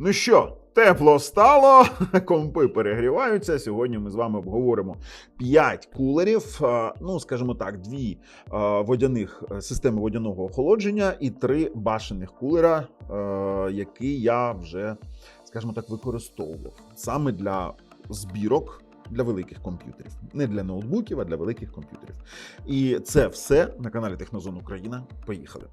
Ну що, тепло стало, компи перегріваються. Сьогодні ми з вами обговоримо 5 кулерів, е, ну скажімо так, дві е, водяних е, системи водяного охолодження і три башених кулера, які я вже, скажімо так, використовував саме для збірок. Для великих комп'ютерів, не для ноутбуків, а для великих комп'ютерів. І це все на каналі Технозон Україна. Поїхали.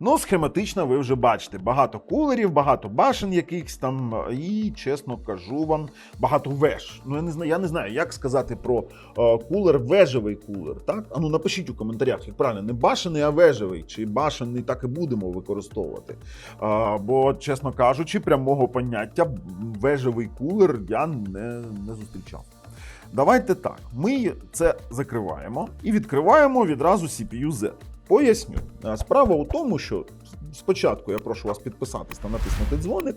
Ну, схематично ви вже бачите. Багато кулерів, багато башен якихось там, і, чесно кажу вам, багато веж. Ну, я не знаю, я не знаю, як сказати про е, кулер, вежевий кулер. Так? А ну напишіть у коментарях, як правильно, не башений, а вежевий, чи башений так і будемо використовувати. Е, бо, чесно кажучи, прямого поняття вежевий кулер я не, не зустрічав. Давайте так. Ми це закриваємо і відкриваємо відразу CPU-Z. Поясню. Справа у тому, що спочатку я прошу вас підписатись та натиснути дзвоник.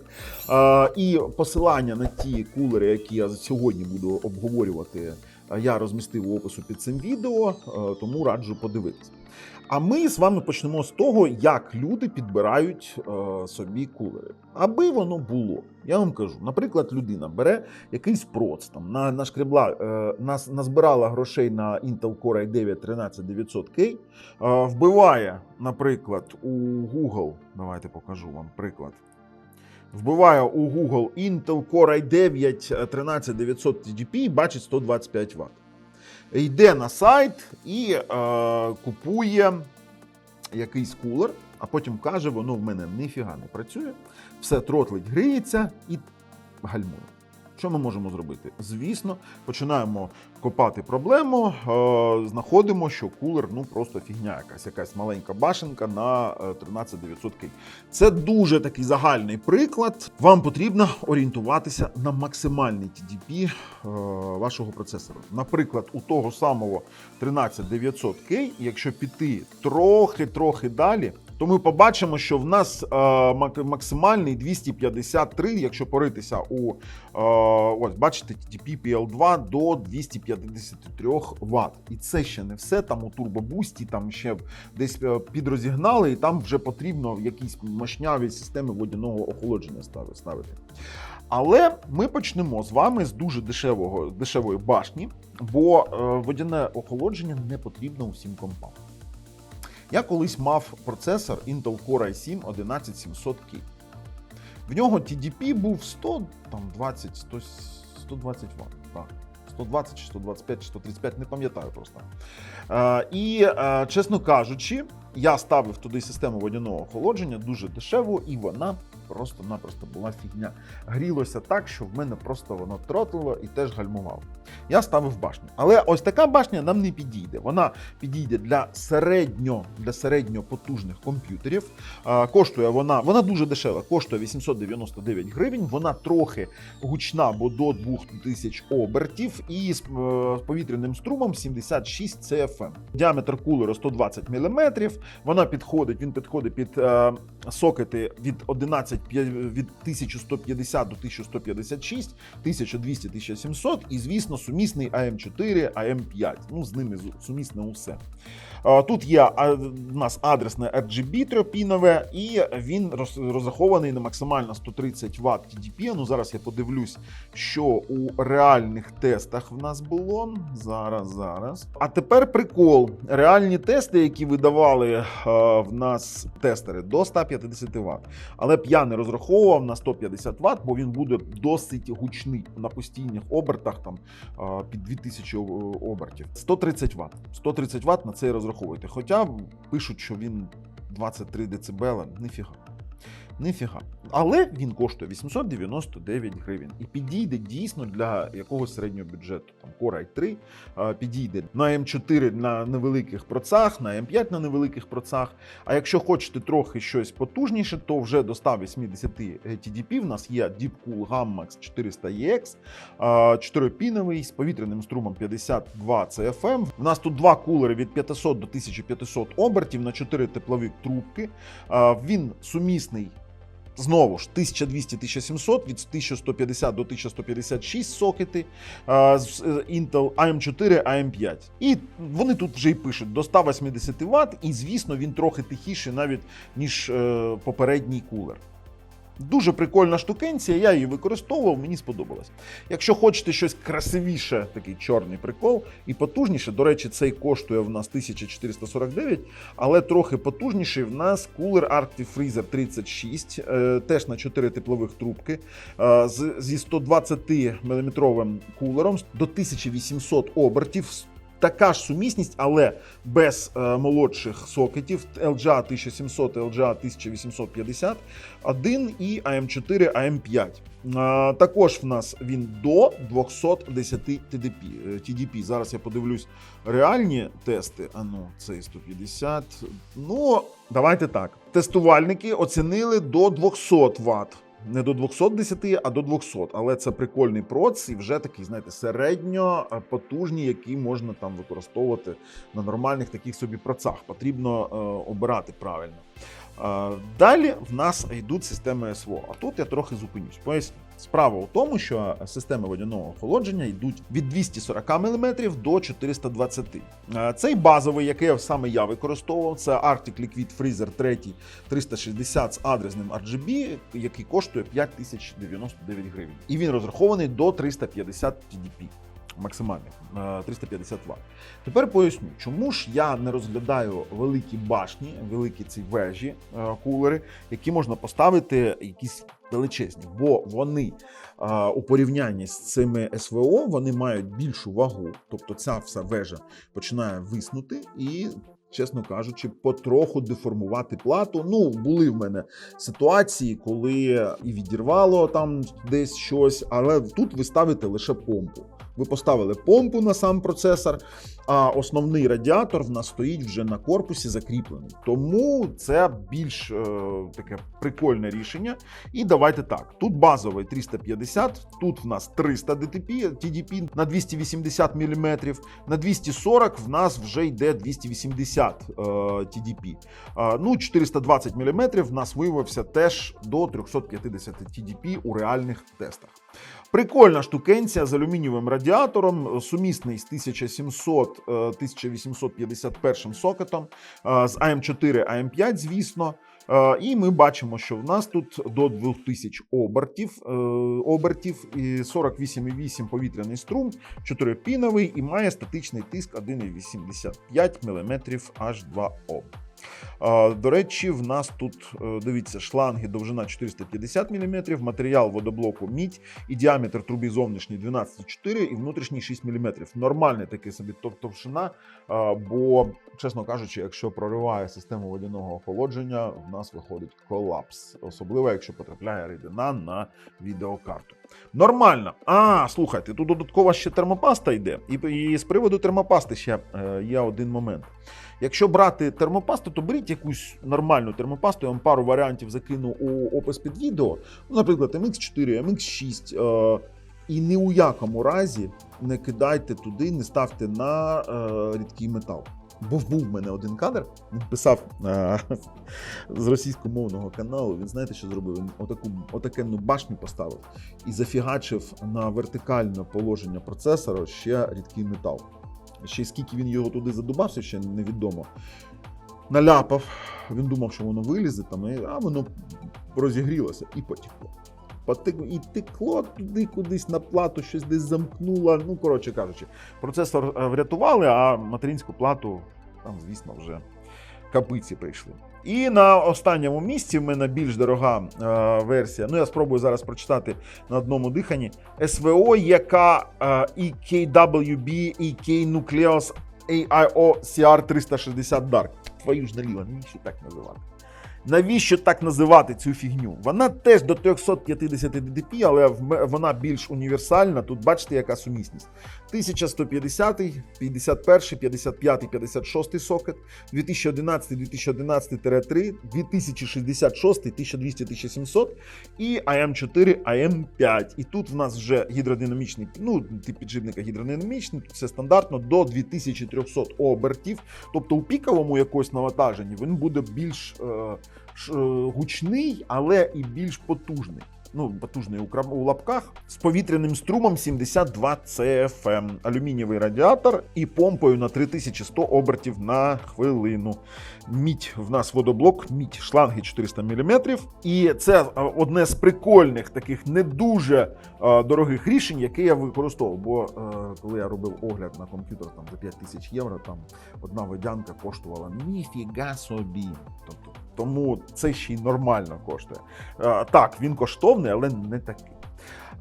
І посилання на ті кулери, які я сьогодні буду обговорювати, я розмістив у опису під цим відео, тому раджу подивитися. А ми з вами почнемо з того, як люди підбирають е, собі кулери. Аби воно було. Я вам кажу, наприклад, людина бере якийсь проц, там, на, нашкребла, е, нас, назбирала грошей на Intel Core i9 13900K, е, вбиває, наприклад, у Google, давайте покажу вам приклад. Вбиває у Google Intel Core i9 13900 TDP і бачить 125 Вт. Йде на сайт і е, купує якийсь кулер, а потім каже, воно в мене ніфіга не працює, все тротлить, гриється і гальмує. Що ми можемо зробити? Звісно, починаємо копати проблему, е, знаходимо, що кулер ну просто фігня, якась якась маленька башенка на е, 13900K. Це дуже такий загальний приклад. Вам потрібно орієнтуватися на максимальний TDP е, вашого процесора. Наприклад, у того самого 13900K, якщо піти трохи-трохи далі, то ми побачимо, що в нас е, максимальний 253, якщо поритися у е, ось, бачите, TDP PL2 до 253 Вт. І це ще не все. Там у турбобусті, там ще десь е, підрозігнали, і там вже потрібно якісь мощняві системи водяного охолодження ставити. Але ми почнемо з вами з дуже дешевого, дешевої башні, бо водяне охолодження не потрібно усім компам. Я колись мав процесор Intel Core i7 11700K. В нього TDP був 100, там 20, 100, 120 Вт. Так. 120 чи 125 чи 135, не пам'ятаю просто. Е, і, е, чесно кажучи, я ставив туди систему водяного охолодження дуже дешеву, і вона просто-напросто була фігня. Грілося так, що в мене просто воно тротлило і теж гальмувало. Я ставив башню. Але ось така башня нам не підійде. Вона підійде для середньо для середньопотужних комп'ютерів. Коштує вона, вона дуже дешева, коштує 899 гривень. Вона трохи гучна, бо до 2000 обертів, і з, е, повітряним струмом 76 CFM. Діаметр кулера 120 мм. Вона підходить, він підходить під е, сокети від 11 від 1150 до 1156, 1200 1700 і, звісно, сумісний AM4, AM5. Ну, з ними сумісне усе. Е, Тут є а, в нас адресне RGB тропінове, і він роз- розрахований на максимально 130 Вт TDP. Ну зараз я подивлюсь, що у реальних тестах в нас було. Зараз, зараз. А тепер прикол. Реальні тести, які видавали е, в нас тестери до 150 Вт. Але б я не розраховував на 150 Вт, бо він буде досить гучний на постійних обертах, там під 2000 обертів. 130 Вт. 130 Вт на це і розраховуйте. Хоча пишуть, що він 23 дБ, ніфіга. Ніфіга. Але він коштує 899 гривень і підійде дійсно для якогось середнього бюджету. Там Core i3 е, підійде на М4 на невеликих процах, на М5 на невеликих процах. А якщо хочете трохи щось потужніше, то вже до 180 TDP в нас є Deepcool Gammax 400EX, 4-піновий з повітряним струмом 52 CFM. У нас тут два кулери від 500 до 1500 обертів на 4 теплові трубки. Він сумісний Знову ж 1200-1700, від 1150 до 1156 сокети з Intel AM4, AM5. І вони тут вже й пишуть до 180 Вт, і звісно, він трохи тихіший навіть ніж е, попередній кулер. Дуже прикольна штукенція, я її використовував, мені сподобалось. Якщо хочете щось красивіше, такий чорний прикол, і потужніше, до речі, цей коштує в нас 1449, але трохи потужніший в нас кулер Arctic Freezer 36, е, теж на 4 теплових трубки, е, зі 120 мм кулером до 1800 обертів. Така ж сумісність, але без е, молодших сокетів LGA 1700 LGA 1850 1 і AM4 AM5. Е, також в нас він до 210 TDP. е. Зараз я подивлюсь реальні тести. А ну, цей 150. Ну, давайте так. Тестувальники оцінили до 200 Вт. Не до 210, а до 200. Але це прикольний проц і вже такий, знаєте, середньо потужні, потужний, який можна там використовувати на нормальних таких собі працах. Потрібно е, обирати правильно. Е, Далі в нас йдуть системи СВО. А тут я трохи зупинюсь. Поясню. Справа у тому, що системи водяного охолодження йдуть від 240 мм до 420. Е, Цей базовий, який саме я використовував, це Arctic Liquid Freezer 3 360 з адресним RGB, який коштує 5099 гривень. І він розрахований до 350 TDP. Максимальних е, 350 Вт. Тепер поясню, чому ж я не розглядаю великі башні, великі ці вежі, е, кулери, які можна поставити якісь величезні, бо вони е, у порівнянні з цими СВО вони мають більшу вагу. Тобто ця вся вежа починає виснути і. Чесно кажучи, потроху деформувати плату. Ну, були в мене ситуації, коли і відірвало там десь щось, але тут ви ставите лише помпу. Ви поставили помпу на сам процесор, а основний радіатор в нас стоїть вже на корпусі закріплений. Тому це більш е, таке прикольне рішення. І давайте так: тут базовий 350, тут в нас 300 DTP, TDP на 280 мм, на 240 в нас вже йде 280 е, TDP. Е, ну, 420 мм в нас виявився теж до 350 TDP у реальних тестах. Прикольна штукенція з алюмінієвим радіатором, сумісний з 1700 е, 1851 сокетом, е, з AM4 AM5, звісно. Е, І ми бачимо, що в нас тут до 2000 обертів, е, обертів і 48,8 повітряний струм, 4-піновий і має статичний тиск 1,85 мм H2O. До речі, в нас тут е, дивіться шланги довжина 450 мм, матеріал водоблоку мідь і діаметр труби зовнішній 12,4 і внутрішній 6 мм. Нормальний таке собі тов- товщина, бо, чесно кажучи, якщо прориває систему водяного охолодження, в нас виходить колапс, особливо якщо потрапляє рідина на відеокарту. Нормально. А, слухайте, тут додаткова ще термопаста йде. І, і з приводу термопасти ще е, є один момент. Якщо брати термопасту, то беріть якусь нормальну термопасту. Я вам пару варіантів закину у опис під відео. Ну, наприклад, MX4, MX6. Е, і ні у якому разі не кидайте туди, не ставте на е, рідкий метал. Бо був в мене один кадр, він писав е, з російськомовного каналу. Він знаєте, що зробив? Він отаку отакенну башню поставив і зафігачив на вертикальне положення процесора ще рідкий метал. Ще скільки він його туди задубався, ще невідомо. Наляпав. Він думав, що воно вилізе, там, а воно розігрілося і потекло. І текло туди кудись на плату, щось десь замкнуло. Ну, коротше кажучи, процесор е, врятували, а материнську плату там, звісно, вже капиці прийшли. І на останньому місці в мене більш дорога е, версія. Ну, я спробую зараз прочитати на одному диханні. SVO, яка EKWB EK Nucleus AIO CR 360 Dark. Твою ж наліво, навіщо так називати? Навіщо так називати цю фігню? Вона теж до 350 DDP, але вона більш універсальна. Тут бачите, яка сумісність. 1150, 51, 55, 56 сокет, 2011, 2011-3, 2066, 1200, 1700 і AM4, AM5. І тут в нас вже гідродинамічний, ну, тип підшипника гідродинамічний, тут все стандартно до 2300 обертів. Тобто у піковому якось навантаженні він буде більш е, гучний, але і більш потужний. Ну, потужний у, лапках з повітряним струмом 72 CFM, алюмінієвий радіатор і помпою на 3100 обертів на хвилину. Мідь в нас водоблок, мідь шланги 400 мм. І це е, одне з прикольних таких не дуже е, дорогих рішень, яке я використовував. Бо е, коли я робив огляд на комп'ютер там за 5 тисяч євро, там одна водянка коштувала ніфіга собі. Тобто, тому це ще й нормально коштує. Е, так, він коштовний, але не такий.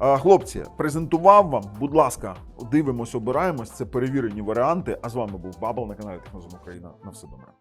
Е, Хлопці, презентував вам, будь ласка, дивимось, обираємось. Це перевірені варіанти. А з вами був Бабл на каналі Технозум Україна. На все добре.